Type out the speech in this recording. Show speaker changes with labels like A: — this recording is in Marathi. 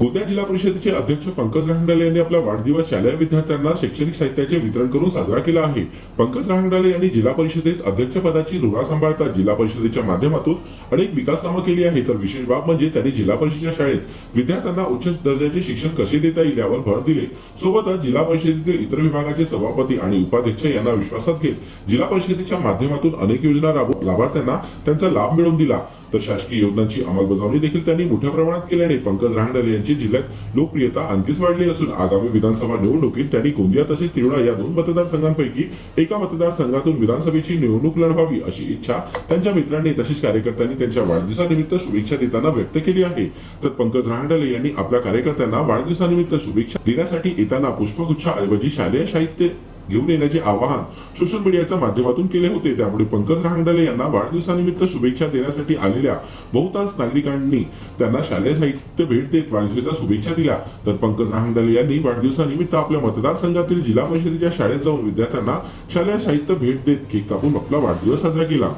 A: गोंदिया जिल्हा परिषदेचे अध्यक्ष पंकज रांगडाले यांनी आपला वाढदिवस शालेय विद्यार्थ्यांना शैक्षणिक साहित्याचे वितरण करून साजरा केला आहे. पंकज रांगडाले यांनी जिल्हा परिषदेत अध्यक्षपदाची धुरा सांभाळता जिल्हा परिषदेच्या माध्यमातून अनेक विकास कामं केली आहे तर विशेष बाब म्हणजे त्यांनी जिल्हा परिषदेच्या शाळेत विद्यार्थ्यांना उच्च दर्जाचे शिक्षण कसे देता येईल यावर भर दिले. सोबतच जिल्हा परिषदेतील इतर विभागाचे सभापती आणि उपाध्यक्ष यांना विश्वासात घेत जिल्हा परिषदेच्या माध्यमातून अनेक योजना लाभार्थ्यांना त्यांचा लाभ मिळवून दिला. तर शासकीय योजनांची अंमलबजावणी देखील त्यांनी मोठ्या प्रमाणात केल्याने पंकज राहंडाले यांची जिल्ह्यात लोकप्रियता आणखीच वाढली असून आगामी विधानसभा निवडणुकीत त्यांनी गोंदिया तसेच तिवडा या दोन मतदारसंघांपैकी एका मतदारसंघातून विधानसभेची निवडणूक लढवावी अशी इच्छा त्यांच्या मित्रांनी तसेच कार्यकर्त्यांनी त्यांच्या वाढदिवसानिमित्त शुभेच्छा देताना व्यक्त केली आहे. तर पंकज राहंडाले यांनी आपल्या कार्यकर्त्यांना वाढदिवसानिमित्त शुभेच्छा देण्यासाठी येताना पुष्पगुच्छाऐवजी शालेय साहित्य घेऊन येण्याचे आवाहन सोशल मीडियाच्या माध्यमातून केले होते. त्यामुळे पंकज राहंडाले यांना वाढदिवसानिमित्त शुभेच्छा देण्यासाठी आलेल्या बहुतांश नागरिकांनी त्यांना शालेय साहित्य भेट देत वाढदिवसाच्या शुभेच्छा दिल्या. तर पंकज राहंडाले यांनी वाढदिवसानिमित्त आपल्या मतदारसंघातील जिल्हा परिषदेच्या शाळेत जाऊन विद्यार्थ्यांना शालेय साहित्य भेट देत केक कापून आपला वाढदिवस साजरा केला.